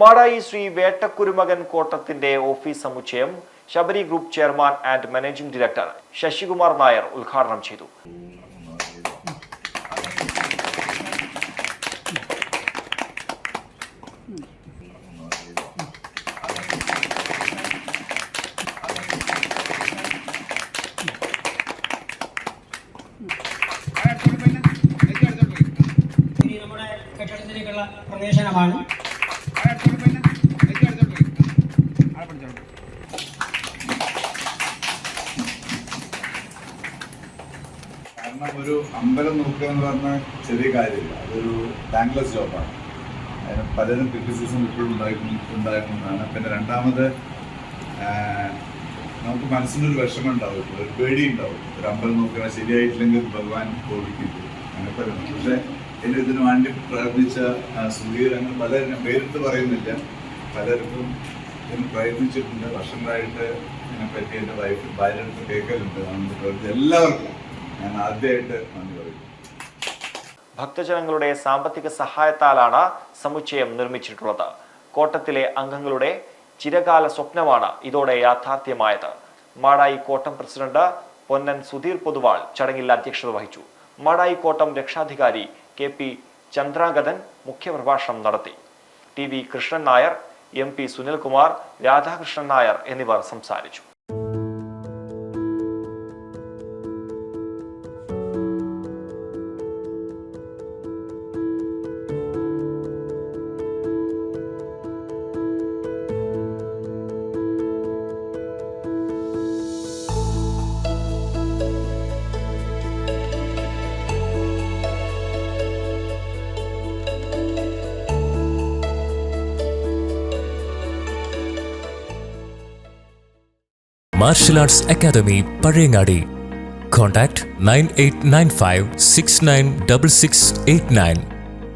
മാടായി ശ്രീ വേട്ടക്കുരുമകൻ കോട്ടത്തിന്റെ ഓഫീസ് സമുച്ചയം Sabari group chairman and managing director Sasikumar Nair ഉദ്ഘാടനം ചെയ്തു. നമ്മുടെ പ്രവേശനമാണ്. കാരണം ഒരു അമ്പലം നോക്കുക എന്ന് പറഞ്ഞാൽ ചെറിയ കാര്യമില്ല. അതൊരു താങ്ക്ലെസ് ജോബാണ് അതിന് പലരും ക്രിറ്റിസിസം ഇപ്പോഴും ഉണ്ടായിട്ടുണ്ട് ഉണ്ടായിട്ടുള്ളതാണ് പിന്നെ രണ്ടാമത് നമുക്ക് മനസ്സിനൊരു വിഷമം ഉണ്ടാവും. ഒരു പേടി ഉണ്ടാവും. ഒരു അമ്പലം നോക്കുക ശരിയായിട്ടില്ലെങ്കിൽ ഭഗവാൻ കോപിക്കില്ല അങ്ങനെ പറയുന്നു പക്ഷേ എന്നെ ഇതിനു വേണ്ടി പ്രയത്നിച്ച സുധീർ പലരും ഞാൻ പേരിട്ട് പറയുന്നില്ല. പലർക്കും ഇതിന് പ്രയത്നിച്ചിട്ടുണ്ട്. വർഷങ്ങളായിട്ട് ഇതിനെപ്പറ്റി എന്റെ വൈഫ് ഭാര്യ അടുത്ത് കേൾക്കലുണ്ട് പ്രവർത്തി എല്ലാവർക്കും ഞാൻ ആദ്യമായിട്ട് നന്ദി പറയും ഭക്തജനങ്ങളുടെ സാമ്പത്തിക സഹായത്താലാണ് സമുച്ചയം നിർമ്മിച്ചിട്ടുള്ളത്. കോട്ടത്തിലെ അംഗങ്ങളുടെ ചിരകാല സ്വപ്നമാണ് ഇതോടെ യാഥാർത്ഥ്യമായത്. മാടായി കോട്ടം പ്രസിഡന്റ് പൊന്നൻ സുധീർ പൊതുവാൾ ചടങ്ങിൽ അധ്യക്ഷത വഹിച്ചു. മാടായി കോട്ടം രക്ഷാധികാരി കെ പി ചന്ദ്രാഗതൻ മുഖ്യപ്രഭാഷണം നടത്തി. T V Krishnan Nair M P Sunilkumar Radhakrishnan Nair എന്നിവർ സംസാരിച്ചു. martial arts academy Pazhayangadi contact nine eight nine five six nine double six eight nine